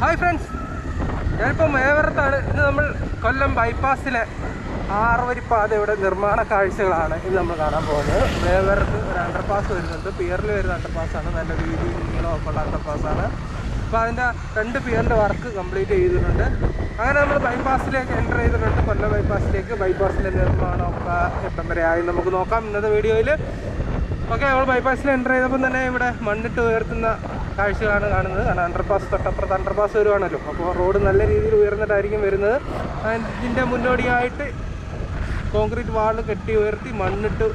Hi friends ഞാനിപ്പോൾ മേവറത്താണ് ഇന്ന് നമ്മൾ കൊല്ലം ബൈപ്പാസിലെ ആറുവരി പാതയുടെ നിർമ്മാണ കാഴ്ചകളാണ് ഇന്ന് നമ്മൾ കാണാൻ പോകുന്നത്. മേവറത്ത് ഒരു അണ്ടർപാസ് വരുന്നുണ്ട്. പിയറിൽ വരുന്ന അണ്ടർപാസ്സാണ് നല്ല വീതി നീളമൊക്കെ ഉള്ള അണ്ടർപാസ്സാണ് അപ്പോൾ അതിന്റെ രണ്ട് പിയറിന്റെ വർക്ക് കംപ്ലീറ്റ് ചെയ്തിട്ടുണ്ട്. അങ്ങനെ നമ്മൾ ബൈപ്പാസിലേക്ക് എന്റർ ചെയ്തിട്ടുണ്ട്. കൊല്ലം ബൈപ്പാസിലേക്ക് ബൈപ്പാസിലെ നിർമ്മാണമൊക്കെ എപ്പം വരെ ആയി നമുക്ക് നോക്കാം ഇന്നത്തെ വീഡിയോയിൽ ഓക്കെ നമ്മൾ ബൈപ്പാസിൽ എന്റർ ചെയ്തപ്പോൾ തന്നെ ഇവിടെ മണ്ണിട്ട് ഉയർത്തുന്ന കാഴ്ചകളാണ് കാണുന്നത്. കാരണം അണ്ടർപാസ് തൊട്ടപ്പുറത്ത് അണ്ടർപാസ് വരുവാണല്ലോ. അപ്പോൾ റോഡ് നല്ല രീതിയിൽ ഉയർന്നിട്ടായിരിക്കും വരുന്നത്. അതിന്റെ മുന്നോടിയായിട്ട് കോൺക്രീറ്റ് വാൾ കെട്ടി ഉയർത്തി മണ്ണിട്ട്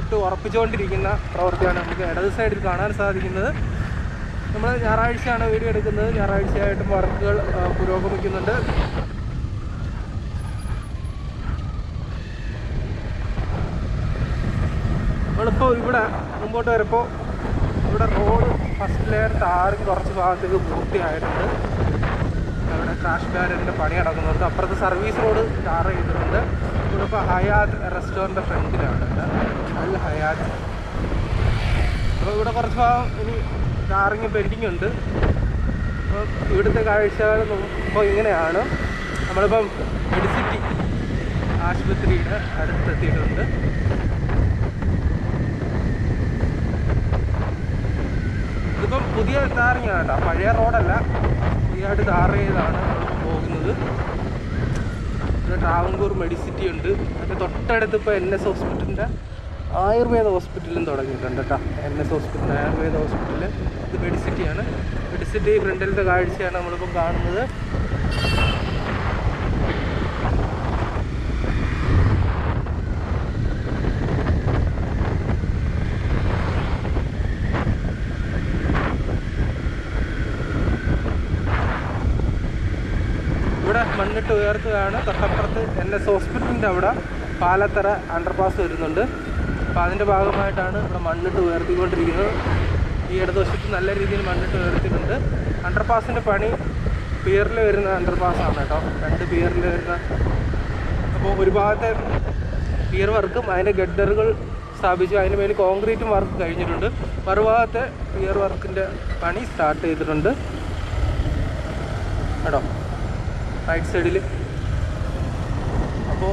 ഇട്ട് ഉറപ്പിച്ചുകൊണ്ടിരിക്കുന്ന പ്രവൃത്തിയാണ് നമുക്ക് ഇടത് സൈഡിൽ കാണാൻ സാധിക്കുന്നത്. നമ്മൾ ഞായറാഴ്ചയാണ് വീഡിയോ എടുക്കുന്നത്. ഞായറാഴ്ചയായിട്ടും വർക്കുകൾ പുരോഗമിക്കുന്നുണ്ട്. നമ്മളിപ്പോൾ ഇവിടെ മുമ്പോട്ട് വരപ്പോൾ ഇവിടെ റോഡ് ഫസ്റ്റ് ലെയർ താരും കുറച്ച് ഭാഗത്തേക്ക് പൂർത്തിയായിട്ടുണ്ട്. അവിടെ ക്രാഷ് ബാരലിന്റെ പണി നടക്കുന്നുണ്ട്. അപ്പുറത്ത് സർവീസ് റോഡ് ടാർ ചെയ്തിട്ടുണ്ട്. ഇവിടെ ഇപ്പോൾ ഹയാത്ത് റെസ്റ്റോറന്റ് ഫ്രണ്ടിലാണ്. അല്ല ഹയാത്ത് അപ്പോൾ ഇവിടെ കുറച്ച് ഭാഗം ഇനി ടാറിങ് പെൻഡിങ് ഉണ്ട്. അപ്പോൾ ഇവിടുത്തെ കാഴ്ചകൾ നോക്കുമ്പോൾ ഇങ്ങനെയാണ്. നമ്മളിപ്പം മെഡിസിറ്റി ആശുപത്രിയുടെ അടുത്തെത്തിയിട്ടുണ്ട്. പുതിയ ടാറിങ് കേട്ടോ പഴയ റോഡല്ല. പുതിയതായിട്ട് ടാർ ചെയ്താണ് പോകുന്നത്. പിന്നെ ട്രാവൻകൂർ മെഡിസിറ്റി ഉണ്ട്. അതിന്റെ തൊട്ടടുത്ത് ഇപ്പോൾ എൻ എസ് ഹോസ്പിറ്റലിന്റെ ആയുർവേദ ഹോസ്പിറ്റലും തുടങ്ങിയിട്ടുണ്ട് കേട്ടോ. N S hospital ayurveda hospital ഇത് മെഡിസിറ്റിയാണ്. മെഡിസിറ്റി ഫ്രണ്ടിലത്തെ കാഴ്ചയാണ് നമ്മളിപ്പോൾ കാണുന്നത്. മണ്ണിട്ട് ഉയർത്തുകയാണ്. തൊട്ടപ്പുറത്ത് എൻ എസ് ഹോസ്പിറ്റലിന്റെ അവിടെ പാലത്തറ അണ്ടർപാസ് വരുന്നുണ്ട്. അപ്പോൾ അതിന്റെ ഭാഗമായിട്ടാണ് ഇവിടെ മണ്ണിട്ട് ഉയർത്തിക്കൊണ്ടിരിക്കുന്നത്. ഈ ഇടതുവശത്ത് നല്ല രീതിയിൽ മണ്ണിട്ട് ഉയർത്തിയിട്ടുണ്ട്. അണ്ടർപാസിന്റെ പണി പിയറിൽ വരുന്ന അണ്ടർപാസാണ് കേട്ടോ. രണ്ട് പിയറിൽ വരുന്ന അപ്പോൾ ഒരു ഭാഗത്തെ പിയർ വർക്കും അതിന്റെ ഗഡറുകൾ സ്ഥാപിച്ചു. അതിന് മേൽ കോൺക്രീറ്റും വർക്ക് കഴിഞ്ഞിട്ടുണ്ട്. മറുഭാഗത്തെ പിയർ വർക്കിന്റെ പണി സ്റ്റാർട്ട് ചെയ്തിട്ടുണ്ട്. കേട്ടോ. റൈറ്റ് സൈഡിൽ അപ്പോൾ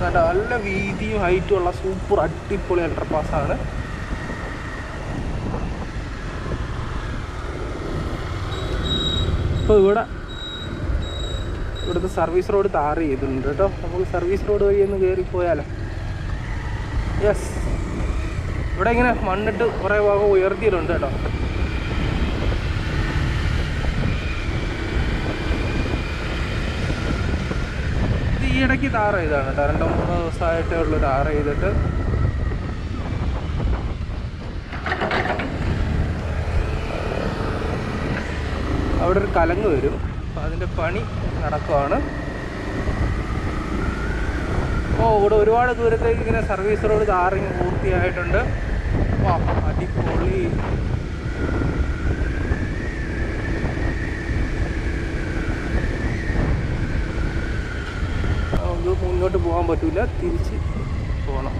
നല്ല നല്ല വീതിയും ഹൈറ്റും ഉള്ള സൂപ്പർ അടിപൊളി അണ്ടർപാസ്സാണ് അപ്പോൾ ഇവിടെ ഇവിടുത്തെ സർവീസ് റോഡ് താർ ചെയ്തിട്ടുണ്ട് കേട്ടോ. നമുക്ക് സർവീസ് റോഡ് വഴി ഒന്ന് കയറി പോയാലോ? യെസ് ഇവിടെ ഇങ്ങനെ മണ്ണിട്ട് കുറേ ഭാഗം ഉയർത്തിയിട്ടുണ്ട് കേട്ടോ. ഇടയ്ക്ക് ടാർ ചെയ്താണ് രണ്ടോ മൂന്നോ ദിവസമായിട്ടേ ഉള്ളൂ ടാർ ചെയ്തിട്ട്. അവിടെ ഒരു കലങ്ങ് വരും. അപ്പോൾ അതിന്റെ പണി നടക്കുവാണ്. ഓ ഇവിടെ ഒരുപാട് ദൂരത്തേക്ക് ഇങ്ങനെ സർവീസ് റോഡ് ടാറിങ് പൂർത്തിയായിട്ടുണ്ട്. വാ അടിപൊളി. മുന്നോട്ട് പോകാൻ പറ്റില്ല തിരിച്ച് പോകണം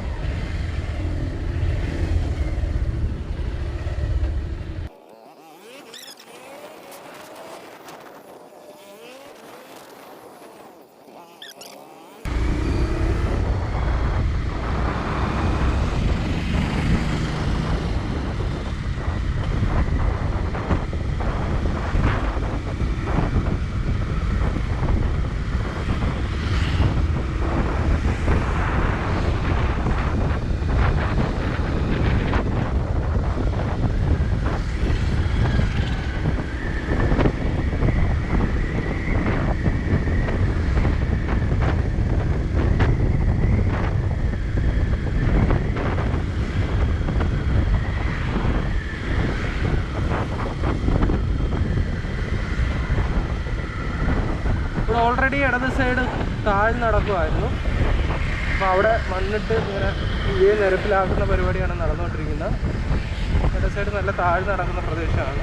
ഇവിടെ ഓൾറെഡി ഇടത് സൈഡ് താഴ്ന്ന് നടക്കുമായിരുന്നു അപ്പോൾ അവിടെ മണ്ണിട്ട് ഇങ്ങനെ ഇതേ നിരപ്പിലാക്കുന്ന പരിപാടിയാണ് നടന്നുകൊണ്ടിരിക്കുന്നത്. ഇടത് സൈഡ് നല്ല താഴ്ന്ന് നടക്കുന്ന പ്രദേശമാണ്.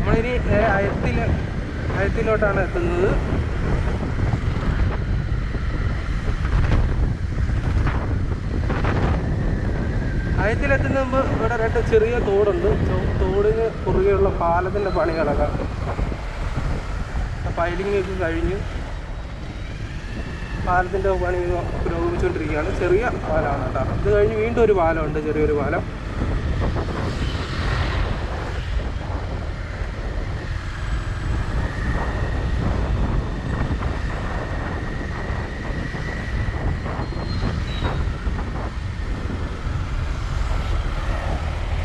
നമ്മളിനി എത്തുന്നത്. അയത്തിലെത്തുന്ന മുമ്പ് ഇവിടെ രണ്ട് ചെറിയ തോടുണ്ട്. തോടിന് കുറുകെയുള്ള പാലത്തിന്റെ പണി കിടക്കാം പൈലിംഗ് ഒക്കെ കഴിഞ്ഞു പാലത്തിന്റെ പണി പുരോഗമിച്ചുകൊണ്ടിരിക്കുകയാണ്. ചെറിയ പാലമാണ് കേട്ടോ. ഇത് കഴിഞ്ഞ് വീണ്ടും ഒരു പാലമുണ്ട് ചെറിയൊരു പാലം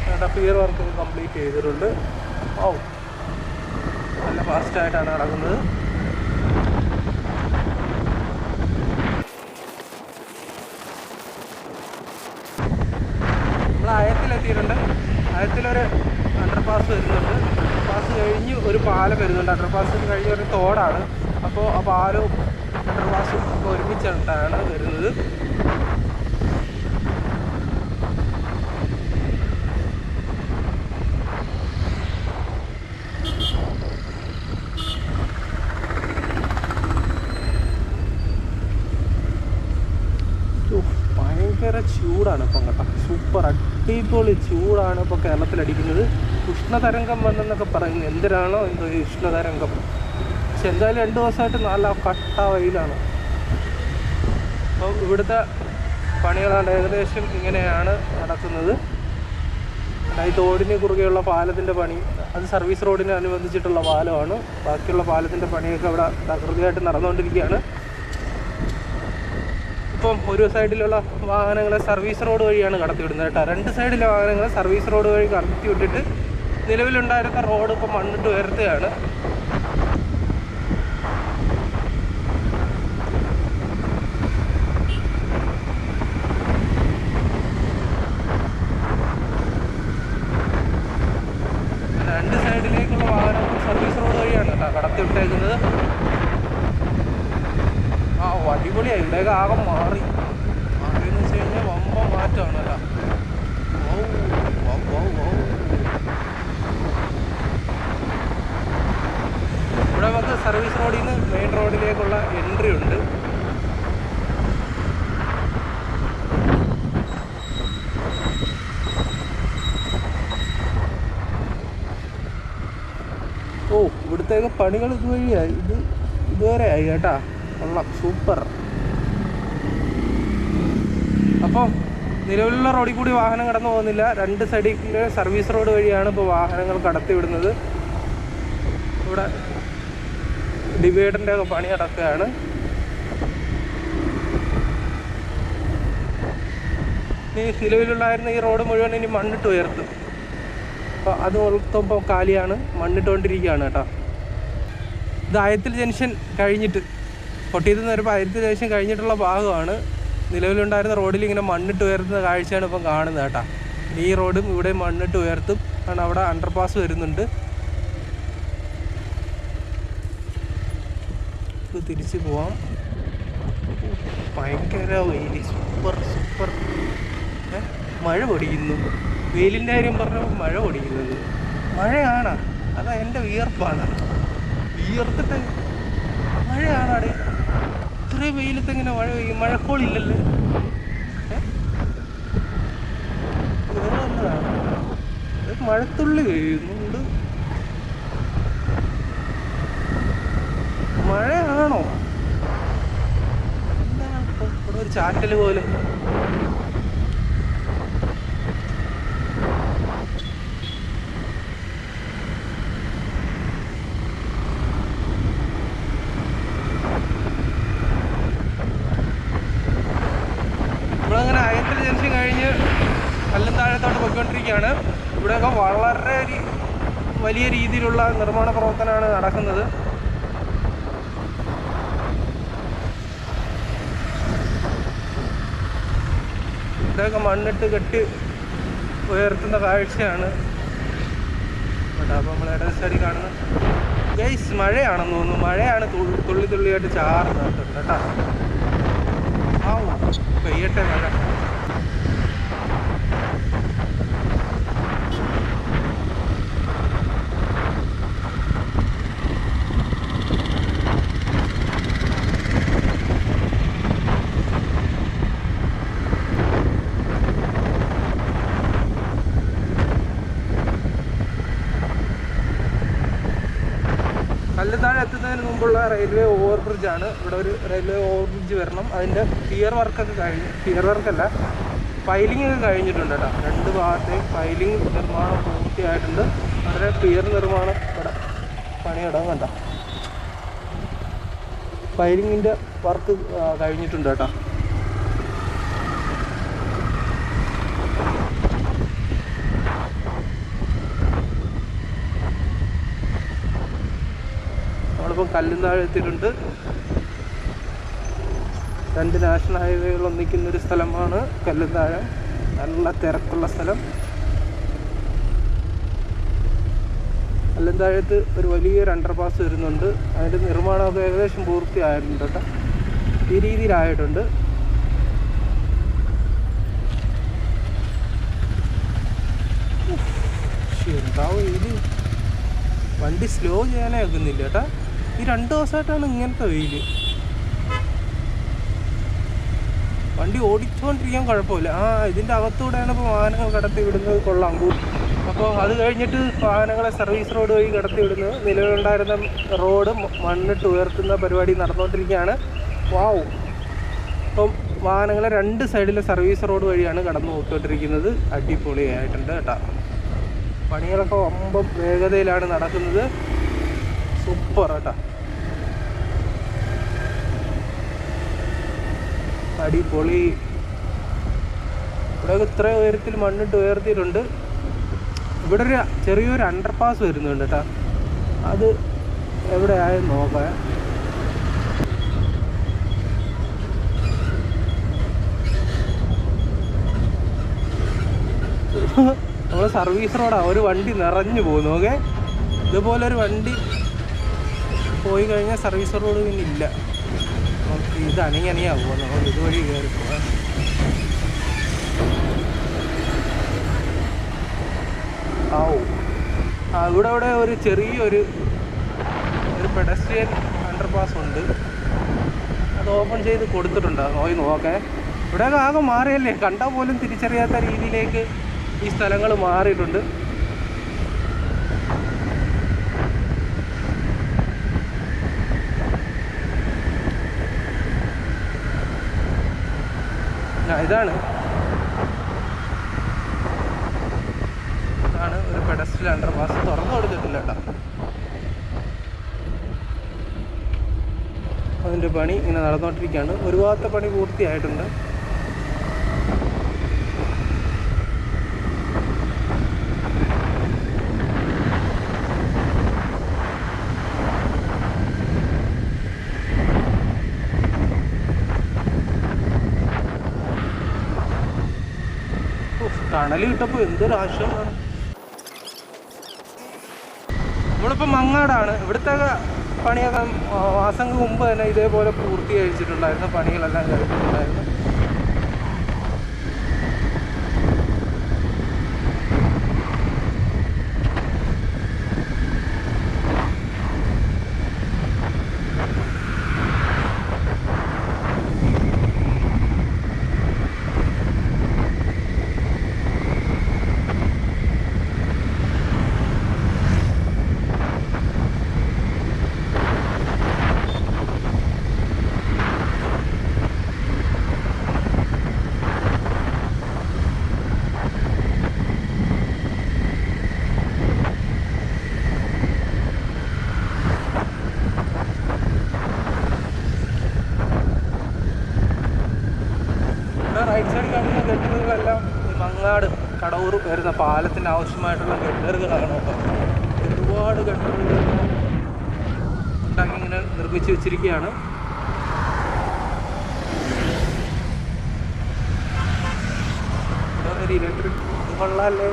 കേട്ടോ പിയർ വർക്ക് കംപ്ലീറ്റ് ചെയ്തിട്ടുണ്ട് ഓ നല്ല ഫാസ്റ്റായിട്ടാണ് നടക്കുന്നത് നമ്മൾ അയത്തിലെത്തിയിട്ടുണ്ട് അയത്തിലൊരു അണ്ടർപാസ് വരുന്നുണ്ട് അണ്ടർപാസ് കഴിഞ്ഞ് ഒരു പാലം വരുന്നുണ്ട്. അണ്ടർപാസ് കഴിഞ്ഞ് ഒരു തോടാണ്. അപ്പോൾ ആ പാലവും അണ്ടർപാസും ഒക്കെ ഒരുമിച്ചിട്ടാണ് വരുന്നത്. ഭയങ്കര ചൂടാണ് ഇപ്പം കേട്ടോ സൂപ്പർ അടിപൊളി ചൂടാണ് ഇപ്പോൾ കേരളത്തിൽ അടിക്കുന്നത് ഉഷ്ണതരംഗം വന്നെന്നൊക്കെ പറയുന്നു. എന്തിനാണോ എന്തോ ഈ ഉഷ്ണതരംഗം? പക്ഷെ എന്തായാലും രണ്ട് ദിവസമായിട്ട് നല്ല കട്ട വെയിലാണ്. അപ്പോൾ ഇവിടുത്തെ പണികളാണ് ഏകദേശം ഇങ്ങനെയാണ് നടക്കുന്നത്. ഈ തോടിന് കുറുകെയുള്ള പാലത്തിന്റെ പണി അത് സർവീസ് റോഡിന് അനുബന്ധിച്ചിട്ടുള്ള പാലമാണ്. ബാക്കിയുള്ള പാലത്തിന്റെ പണിയൊക്കെ അവിടെ തകൃതിയായിട്ട് നടന്നുകൊണ്ടിരിക്കുകയാണ്. ഇപ്പം ഒരു സൈഡിലുള്ള വാഹനങ്ങളെ സർവീസ് റോഡ് വഴിയാണ് കടത്തിവിടുന്നത് കേട്ടോ. രണ്ട് സൈഡിലെ വാഹനങ്ങളെ സർവീസ് റോഡ് വഴി കടത്തി വിട്ടിട്ട് നിലവിലുണ്ടായിരുന്ന റോഡ് ഇപ്പം മണ്ണിട്ട് ഉയർത്തുകയാണ്. രണ്ട് സൈഡിലേക്കുള്ള വാഹനങ്ങൾ സർവീസ് റോഡ് വഴിയാണ് കേട്ടോ കടത്തി വിട്ടേക്കുന്നത് ആ അടിപൊളിയായി. ഇവിടെയൊക്കെ ആകെ മാറി. മാറിയെന്ന് വെച്ച് കഴിഞ്ഞാൽ വമ്പ മാറ്റമാണല്ലോ ഓ വൗ, വൗ, വൗ. ഇവിടെ നമുക്ക് സർവീസ് റോഡിൽ നിന്ന് മെയിൻ റോഡിലേക്കുള്ള എൻട്രി ഉണ്ട്. ഓ ഇവിടുത്തേക്ക് പണികൾ ഇതുവഴിയായി. ഇത് ഇതുവരെ ആയി കേട്ടാ. കൊള്ളാം സൂപ്പർ. അപ്പം നിലവിലുള്ള റോഡിൽ കൂടി വാഹനം കടന്നു പോകുന്നില്ല. രണ്ട് സൈഡിൽ സർവീസ് റോഡ് വഴിയാണ് ഇപ്പോൾ വാഹനങ്ങൾ കടത്തിവിടുന്നത്. ഇവിടെ ഡിവൈഡറിന്റെ ഒക്കെ പണി നടക്കുകയാണ്. ഈ നിലവിലുണ്ടായിരുന്ന ഈ റോഡ് മുഴുവൻ ഇനി മണ്ണിട്ട് ഉയർത്തും. അപ്പോൾ അത് ഇപ്പോൾ കാലിയാണ് മണ്ണിട്ടുകൊണ്ടിരിക്കുകയാണ് കേട്ടോ. ഇത് ആയത്തിൽ ജംഗ്ഷൻ കഴിഞ്ഞിട്ട് പൊട്ടിയത് നിന്ന് വരുമ്പോൾ ആയത്തിൽ ജംഗ്ഷൻ കഴിഞ്ഞിട്ടുള്ള ഭാഗമാണ് നിലവിലുണ്ടായിരുന്ന റോഡിൽ ഇങ്ങനെ മണ്ണിട്ട് ഉയർത്തുന്ന കാഴ്ചയാണ് ഇപ്പം കാണുന്നത് കേട്ടോ. ഈ റോഡും ഇവിടെ മണ്ണിട്ട് ഉയർത്തും. കാരണം അവിടെ അണ്ടർപാസ് വരുന്നുണ്ട്. തിരിച്ച് പോവാം. ഭയങ്കര വെയിൽ സൂപ്പർ സൂപ്പർ? മഴ പൊടിക്കുന്നു വെയിലിന്റെ കാര്യം പറഞ്ഞപ്പോൾ മഴ പൊടിക്കുന്നത് മഴയാണ്. അതാ എന്റെ വിയർപ്പാണ്. വിയർത്തിട്ട് മഴയാണാടെ. ഇത്രയും വെയിലത്ത് ഇങ്ങനെ മഴ പെയ്യും മഴക്കോളില്ലല്ലേ? വേറെ നല്ലതാണ് മഴത്തുള്ളി പെയ്യുന്നുണ്ട് മഴയാണോ? ഇവിടെ ഒരു ചാറ്റൽ പോലെ. നമ്മളങ്ങനെ അയത്തിൽ ജംഗ്ഷൻ കഴിഞ്ഞ് കല്ലും താഴത്തോട്ട് പൊയ്ക്കൊണ്ടിരിക്കുകയാണ്. ഇവിടെയൊക്കെ വളരെ വലിയ രീതിയിലുള്ള നിർമ്മാണ പ്രവർത്തനമാണ് നടക്കുന്നത്. ഇവിടെയൊക്കെ മണ്ണിട്ട് കെട്ടി ഉയർത്തുന്ന കാഴ്ചയാണ്. അപ്പോൾ നമ്മൾ ഇടശ്ശേരി കാണുന്നത് ഗൈസ് മഴയാണെന്ന് തോന്നുന്നു. മഴയാണ് തുള്ളി തുള്ളിയായിട്ട് ചാറുന്നത് കേട്ടോ. ആ പെയ്യട്ടെ മഴ. കല്ലുതാഴെ എത്തുന്നതിന് മുമ്പുള്ള റെയിൽവേ ഓവർ ബ്രിഡ്ജ് ആണ് ഇവിടെ ഒരു റെയിൽവേ ഓവർ ബ്രിഡ്ജ് വരണം. അതിന്റെ പിയർ വർക്കൊക്കെ കഴിഞ്ഞു പിയർ വർക്കല്ല ഫൈലിംഗ് ഒക്കെ കഴിഞ്ഞിട്ടുണ്ട് കേട്ടോ. രണ്ട് ഭാഗത്തെയും ഫൈലിംഗ് നിർമ്മാണം പൂർത്തിയായിട്ടുണ്ട്. വളരെ പിയർ നിർമ്മാണം ഇവിടെ പണിയിടാൻ കണ്ട. ഫൈലിങ്ങിന്റെ വർക്ക് കഴിഞ്ഞിട്ടുണ്ട് കേട്ടോ നമ്മളിപ്പം കല്ലും താഴെ എത്തിയിട്ടുണ്ട് രണ്ട് നാഷണൽ ഹൈവേകൾ ഒന്നിക്കുന്ന ഒരു സ്ഥലമാണ് കല്ലും താഴെ നല്ല തിരക്കുള്ള സ്ഥലം. കല്ലും ഒരു വലിയൊരു അണ്ടർപാസ് വരുന്നുണ്ട്. അതിന്റെ നിർമ്മാണമൊക്കെ ഏകദേശം പൂർത്തിയായിട്ടുണ്ട് കേട്ടോ. ഈ രീതിയിലായിട്ടുണ്ട്. എന്താവും ഇത്? വണ്ടി സ്ലോ ചെയ്യാനേ ആക്കുന്നില്ല കേട്ടാ. ഈ രണ്ട് ദിവസമായിട്ടാണ് ഇങ്ങനത്തെ വെയിൽ. വണ്ടി ഓടിച്ചുകൊണ്ടിരിക്കാൻ കുഴപ്പമില്ല. ആ ഇതിന്റെ അകത്തൂടെയാണ് ഇപ്പോൾ വാഹനങ്ങൾ കടത്തി വിടുന്നത്. കൊള്ളാം. അപ്പോൾ അത് കഴിഞ്ഞിട്ട് വാഹനങ്ങളെ സർവീസ് റോഡ് വഴി കടത്തി വിടുന്നത്. നിലവിലുണ്ടായിരുന്ന റോഡ് മണ്ണിട്ട് ഉയർത്തുന്ന പരിപാടി നടന്നുകൊണ്ടിരിക്കുകയാണ് വാവ് അപ്പം വാഹനങ്ങളെ രണ്ട് സൈഡിലെ സർവീസ് റോഡ് വഴിയാണ് കടന്നു പോയിക്കൊണ്ടിരിക്കുന്നത്. അടിപൊളിയായിട്ടുണ്ട് കേട്ടോ. പണികളൊക്കെ വമ്പം വേഗതയിലാണ് നടക്കുന്നത്. സൂപ്പർ കേട്ടോ അടിപൊളി. ഇവിടെ ഇത്ര ഉയരത്തിൽ മണ്ണിട്ട് ഉയർത്തിയിട്ടുണ്ട്. ഇവിടെ ഒരു ചെറിയൊരു അണ്ടർപാസ് വരുന്നുണ്ട് കേട്ടോ. അത് എവിടെ ആയെന്ന് നോക്കാം നമ്മൾ സർവീസ് റോഡാണ് ഒരു വണ്ടി നിറഞ്ഞു പോകുന്നു ഓക്കെ ഇതുപോലെ ഒരു വണ്ടി പോയി കഴിഞ്ഞാൽ സർവീസ് റോഡ് പിന്നെ ഇല്ല. നമുക്ക് ഇത് അണങ്ങി അണിയാവുമോ നമ്മൾ ഇതുവഴി കയറി പോകാം ആവും ആ ഇവിടെ ഇവിടെ ഒരു ചെറിയൊരു ഒരു പെഡസ്ട്രിയൻ അണ്ടർപാസ് ഉണ്ട്. അത് ഓപ്പൺ ചെയ്ത് കൊടുത്തിട്ടുണ്ട്. പോയി നോക്കേ. ഇവിടെയൊക്കെ ആകെ മാറിയല്ലേ? കണ്ടാൽ പോലും തിരിച്ചറിയാത്ത രീതിയിലേക്ക് ഈ സ്ഥലങ്ങൾ മാറിയിട്ടുണ്ട്. ഇതാണ്. ഇതാണ് ഒരു പെഡസ്ട്രിയൽ അണ്ടർപാസ് തുറന്നു കൊടുത്തിട്ടില്ല കേട്ടോ. അതിന്റെ പണി ഇങ്ങനെ നടന്നുകൊണ്ടിരിക്കുകയാണ് ഒരു ഭാഗത്തെ പണി പൂർത്തിയായിട്ടുണ്ട്. ഉഫ്, കിട്ടപ്പോ എന്തൊരു ആശ്വാസമാണ്. നമ്മളിപ്പോൾ മങ്ങാടാണ്. ഇവിടുത്തെ പണിയൊക്കെ മാസങ്ങൾക്ക് മുമ്പ് തന്നെ ഇതേപോലെ പൂർത്തീകരിച്ചിട്ടുണ്ടായിരുന്നു പണികളെല്ലാം കഴിഞ്ഞിട്ടുണ്ടായിരുന്നു ഇവിടെ റൈറ്റ് സൈഡ് കാണുന്ന ഗട്ടറുകളെല്ലാം ഈ മങ്ങാട് കടവൂർ വരുന്ന പാലത്തിന് ആവശ്യമായിട്ടുള്ള ഗട്ടറുകളാണ് ഒരുപാട് ഗട്ടറുകൾ ഉണ്ടാക്കി ഇങ്ങനെ നിർമ്മിച്ച് വെച്ചിരിക്കുകയാണ്. ഇലക്ട്രിക് കൊള്ളാല്ലേ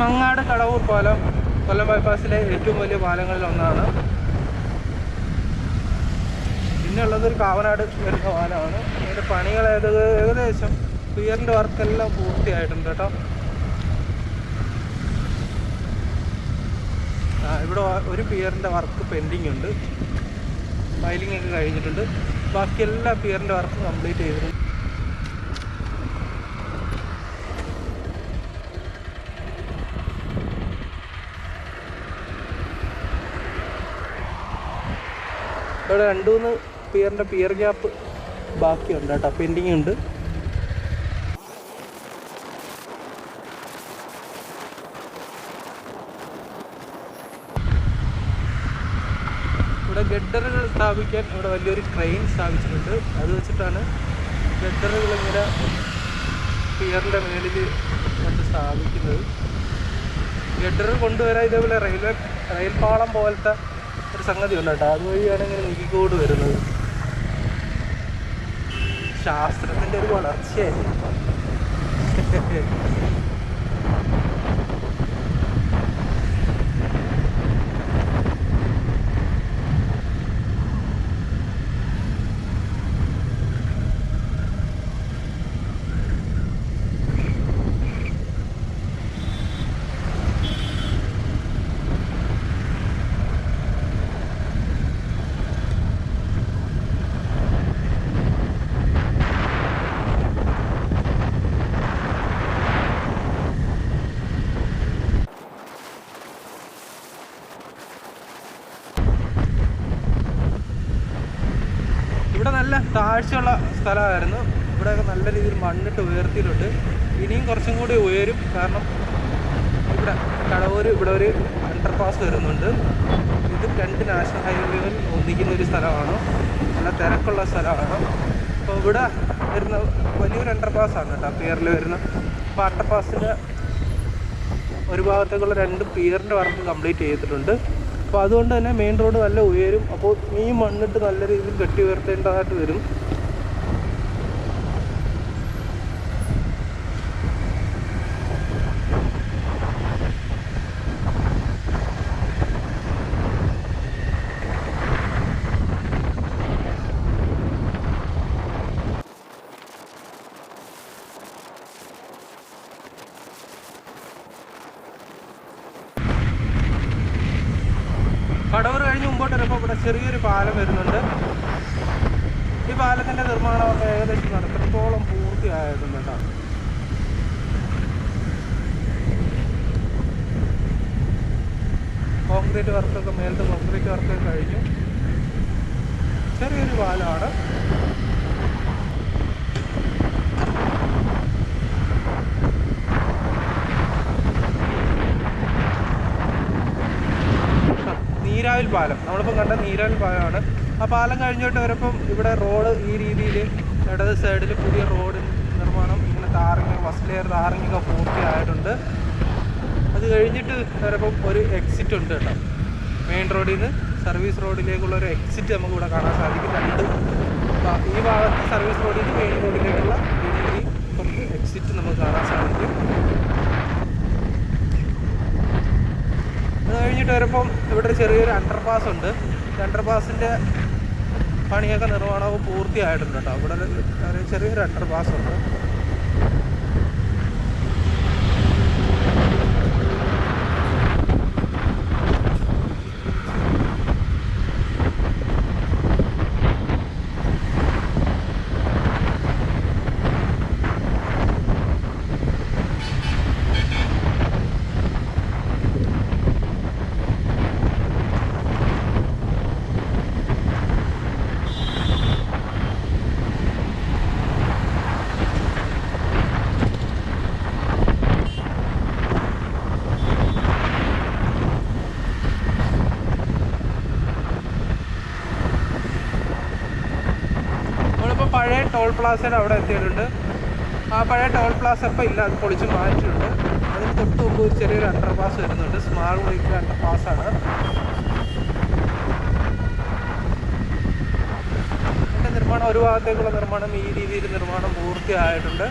മങ്ങാട് കടവൂർ പാലം കൊല്ലം ബൈപ്പാസിലെ ഏറ്റവും വലിയ പാലങ്ങളിൽ ഒന്നാണ്. പിന്നുള്ളത് ഒരു കാവനാട് വരുന്ന പാലമാണ്. അതിന്റെ പണികൾ ഏകദേശം പിയറിന്റെ വർക്കെല്ലാം പൂർത്തിയായിട്ടുണ്ട് കേട്ടോ. ഇവിടെ ഒരു പിയറിന്റെ വർക്ക് പെൻഡിങ് ഉണ്ട്. ഫയലിംഗ് ഒക്കെ കഴിഞ്ഞിട്ടുണ്ട്. ബാക്കി എല്ലാ പിയറിന്റെ വർക്കും കംപ്ലീറ്റ് ചെയ്തിട്ടുണ്ട്. ഇവിടെ രണ്ട് മൂന്ന് പിയറിന്റെ പിയർ ഗ്യാപ്പ് ബാക്കിയുണ്ട് കേട്ടോ. പെൻഡിങ് ഉണ്ട്. ഇവിടെ ഗഡറുകൾ സ്ഥാപിക്കാൻ ഇവിടെ വലിയൊരു ക്രെയിൻ സ്ഥാപിച്ചിട്ടുണ്ട്. അത് വെച്ചിട്ടാണ് ഗഡറുകൾ ഇങ്ങനെ പിയറിന്റെ മേളിൽ കൊണ്ട് സ്ഥാപിക്കുന്നത്. ഗഡർ കൊണ്ടുവരാൻ ഇതേപോലെ റെയിൽവേ റെയിൽ പാളം പോലത്തെ സംഗതി ഉണ്ട് കേട്ടോ അതുവഴിയാണ് ഇങ്ങനെ നീക്കിക്കോട് വരുന്നത്. ശാസ്ത്രത്തിന്റെ ഒരു വളർച്ചയായി ഇവിടെ നല്ല താഴ്ചയുള്ള സ്ഥലമായിരുന്നു. ഇവിടെയൊക്കെ നല്ല രീതിയിൽ മണ്ണിട്ട് ഉയർത്തിയിട്ടുണ്ട്. ഇനിയും കുറച്ചും കൂടി ഉയരും. കാരണം ഇവിടെ കടവൂർ ഇവിടെ ഒരു അണ്ടർപാസ് വരുന്നുണ്ട്. ഇത് രണ്ട് നാഷണൽ ഹൈവേകൾ ഒന്നിക്കുന്ന ഒരു സ്ഥലമാണ്. നല്ല തിരക്കുള്ള സ്ഥലമാണ്. അപ്പോൾ ഇവിടെ വരുന്ന വലിയൊരു അണ്ടർപാസ് ആണ് കേട്ടോ. പിയറിൽ വരുന്ന. അപ്പോൾ അണ്ടർപാസിന്റെ ഒരു ഭാഗത്തേക്കുള്ള രണ്ട് പിയറിന്റെ വർക്ക് കംപ്ലീറ്റ് ചെയ്തിട്ടുണ്ട്. അപ്പോൾ അതുകൊണ്ട് തന്നെ മെയിൻ റോഡ് നല്ല ഉയരും. അപ്പോൾ ഈ മണ്ണിട്ട് നല്ല രീതിയിൽ കെട്ടി ഉയർത്തേണ്ടതായിട്ട് വരും കടവൂർ കഴിഞ്ഞ് മുമ്പോട്ട് വരുമ്പോൾ ഇവിടെ ചെറിയൊരു പാലം വരുന്നുണ്ട്. ഈ പാലത്തിന്റെ നിർമ്മാണമൊക്കെ ഏകദേശം നടക്കത്തോളം പൂർത്തിയായിട്ടുണ്ട് കോൺക്രീറ്റ് വർക്കൊക്കെ മേലത്തെ കോൺക്രീറ്റ് വർക്കൊക്കെ കഴിഞ്ഞു. ചെറിയൊരു പാലമാണ്. നീരാവിൽ പാലം. നമ്മളിപ്പോൾ കണ്ട നീരാവിൽ പാലമാണ്. ആ പാലം കഴിഞ്ഞിട്ട് വരപ്പം ഇവിടെ റോഡ് ഈ രീതിയിൽ ഇടത് സൈഡിൽ പുതിയ റോഡ് നിർമ്മാണം ഇങ്ങനെ താറിങ് ഫസ്റ്റ് ലെയർ താറിങ്ങൊക്കെ പൂർത്തിയായിട്ടുണ്ട് അത് കഴിഞ്ഞിട്ട് വരപ്പം ഒരു എക്സിറ്റ് ഉണ്ട് കേട്ടോ. മെയിൻ റോഡിൽ നിന്ന് സർവീസ് റോഡിലേക്കുള്ള ഒരു എക്സിറ്റ് നമുക്ക് ഇവിടെ കാണാൻ സാധിക്കുന്നുണ്ട്. ഈ ഭാഗത്ത് സർവീസ് റോഡിൽ നിന്ന് മെയിൻ റോഡിലേക്കുള്ള ഈ കുറച്ച് എക്സിറ്റ് നമുക്ക് കാണാൻ സാധിക്കും. അത് കഴിഞ്ഞിട്ട് വരുമ്പം ഇവിടെ ഒരു ചെറിയൊരു അണ്ടർപാസ് ഉണ്ട്. അണ്ടർപാസിന്റെ പണിയൊക്കെ നിർമ്മാണമൊക്കെ പൂർത്തിയായിട്ടുണ്ട് കേട്ടോ. അവിടെ ഒരു ചെറിയൊരു അണ്ടർപാസ് ഉണ്ട് നമ്മളിപ്പോൾ പഴയ ടോൾ പ്ലാസയുടെ അവിടെ എത്തിയിട്ടുണ്ട് ആ പഴയ ടോൾ പ്ലാസ ഇപ്പം ഇല്ല അത് പൊളിച്ച് മാറ്റിയിട്ടുണ്ട്. അതിന് തൊട്ട് മുമ്പ് ഒരു ചെറിയൊരു അണ്ടർപാസ് വരുന്നുണ്ട്. സ്മാൾ വെഹിക്കിൾ അണ്ടർപാസ്സാണ് അതിന്റെ നിർമ്മാണം ഒരു ഭാഗത്തേക്കുള്ള നിർമ്മാണം ഈ രീതിയിൽ നിർമ്മാണം പൂർത്തിയായിട്ടുണ്ട്.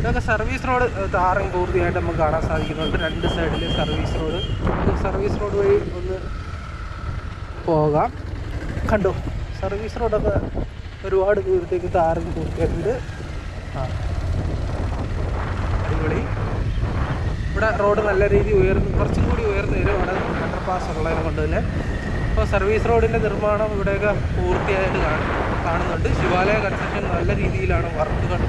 ഇതൊക്കെ സർവീസ് റോഡ് താറിങ് പൂർത്തിയായിട്ട് നമുക്ക് കാണാൻ സാധിക്കുന്നുണ്ട്. രണ്ട് സൈഡിൽ സർവീസ് റോഡ് സർവീസ് റോഡ് വഴി ഒന്ന് പോകാം. കണ്ടോ? സർവീസ് റോഡൊക്കെ ഒരുപാട് ദൂരത്തേക്ക് താരം പൂർത്തിയായിട്ടുണ്ട് ആ. അടിപൊളി. ഇവിടെ റോഡ് നല്ല രീതിയിൽ ഉയർന്നു കുറച്ചും കൂടി ഉയർന്നു വരും അവിടെ അണ്ടർപാസ് ഉള്ളതിനെ കൊണ്ട് തന്നെ. അപ്പോൾ സർവീസ് റോഡിന്റെ നിർമ്മാണം ഇവിടെയൊക്കെ പൂർത്തിയായിട്ട് കാണുന്നുണ്ട്. ശിവാലയ കൺസ്ട്രക്ഷൻ നല്ല രീതിയിലാണ് വർക്കുകൾ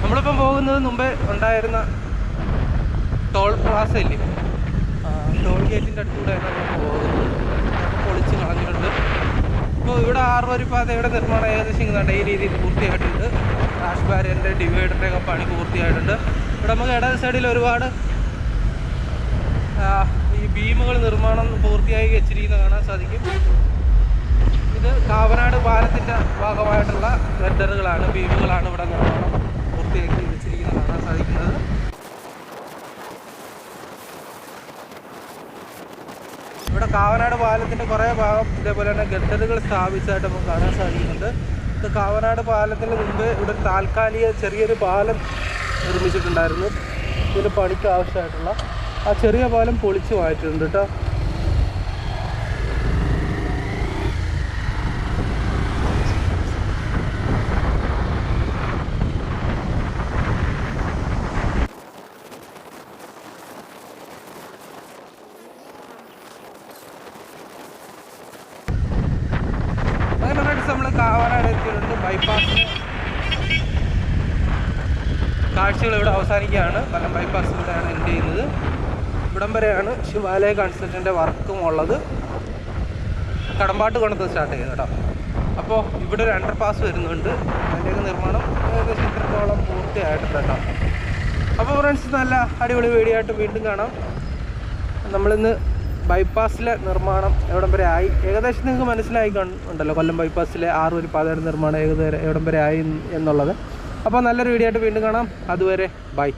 മുന്നോട്ട് പോകുന്നത്. മുമ്പേ ഉണ്ടായിരുന്ന ടോൾ പ്ലാസ ഇല്ലേ? ടോൾ ഗേറ്റിന്റെ അടുത്തൂടെയാണ് നമ്മൾ പോകുന്നത് പൊളിച്ച് കളഞ്ഞിട്ടുണ്ട്. ഇപ്പോൾ ഇവിടെ ആറുവരിപ്പാതയുടെ നിർമ്മാണം ഏകദേശം ഇങ്ങനെ ഈ രീതിയിൽ പൂർത്തിയായിട്ടുണ്ട്. റാഷ് ബാരിയറിന്റെ ഡിവൈഡറിന്റെ ഒക്കെ പണി പൂർത്തിയായിട്ടുണ്ട്. ഇവിടെ നമുക്ക് ഇടത് സൈഡിൽ ഒരുപാട് ഈ ബീമുകൾ നിർമ്മാണം പൂർത്തിയായി വെച്ചിരിക്കുന്നത് കാണാൻ സാധിക്കും. ഇത് കാവനാട് പാലത്തിന്റെ ഭാഗമായിട്ടുള്ള ഗഡറുകളാണ് ബീമുകളാണ് ഇവിടെ നിർമ്മാണം. പൂർത്തിയാക്കി വെച്ചിരിക്കുന്നത് കാണാൻ സാധിക്കുന്നത്. ഇവിടെ കാവനാട് പാലത്തിന്റെ കുറേ ഭാഗം ഇതേപോലെ തന്നെ ഗട്ടറുകൾ സ്ഥാപിച്ചതായിട്ട് നമുക്ക് കാണാൻ സാധിക്കുന്നുണ്ട്. ഇത് കാവനാട് പാലത്തിന് മുമ്പ് ഇവിടെ താൽക്കാലിക ചെറിയൊരു പാലം നിർമ്മിച്ചിട്ടുണ്ടായിരുന്നു. ഇതിന് പണിക്ക് ആവശ്യമായിട്ടുള്ള ആ ചെറിയ പാലം പൊളിച്ചു മാറ്റിയിട്ടുണ്ട് കേട്ടോ അങ്ങനെ എത്തിയിട്ടുണ്ട് ബൈപ്പാസിന് കാഴ്ചകൾ ഇവിടെ അവസാനിക്കുകയാണ്. കൊല്ലം ബൈപ്പാസ് ഇവിടെയാണ് എൻഡ് ചെയ്യുന്നത്. ഇവിടം വരെയാണ് ശിവാലയ കൺസ്ട്രക്ഷന്റെ വർക്കും ഉള്ളത്. കടമ്പാട്ട് കൊണ്ടത് സ്റ്റാർട്ട് ചെയ്യുന്നത് കേട്ടോ. അപ്പോൾ ഇവിടെ ഒരു അണ്ടർ പാസ് വരുന്നുണ്ട്. അതിന്റെയൊക്കെ നിർമ്മാണം ഏകദേശം ഇത്രത്തോളം പൂർത്തിയായിട്ടുണ്ട് കേട്ടോ. അപ്പോൾ ഫ്രണ്ട്സ് നല്ല അടിപൊളി വീഡിയോ ആയിട്ട് വീണ്ടും കാണാം. നമ്മളിന്ന് ബൈപ്പാസിലെ നിർമ്മാണം എവിടം വരെ ആയി? ഏകദേശം നിങ്ങൾക്ക് മനസ്സിലായി ഉണ്ടല്ലോ കൊല്ലം ബൈപ്പാസിലെ ആറൂര് പാതയുടെ നിർമ്മാണം ഏകദേശം എവിടം വരെ ആയി എന്നുള്ളത്. അപ്പോൾ നല്ലൊരു വീഡിയോ ആയിട്ട് വീണ്ടും കാണാം. അതുവരെ ബൈ.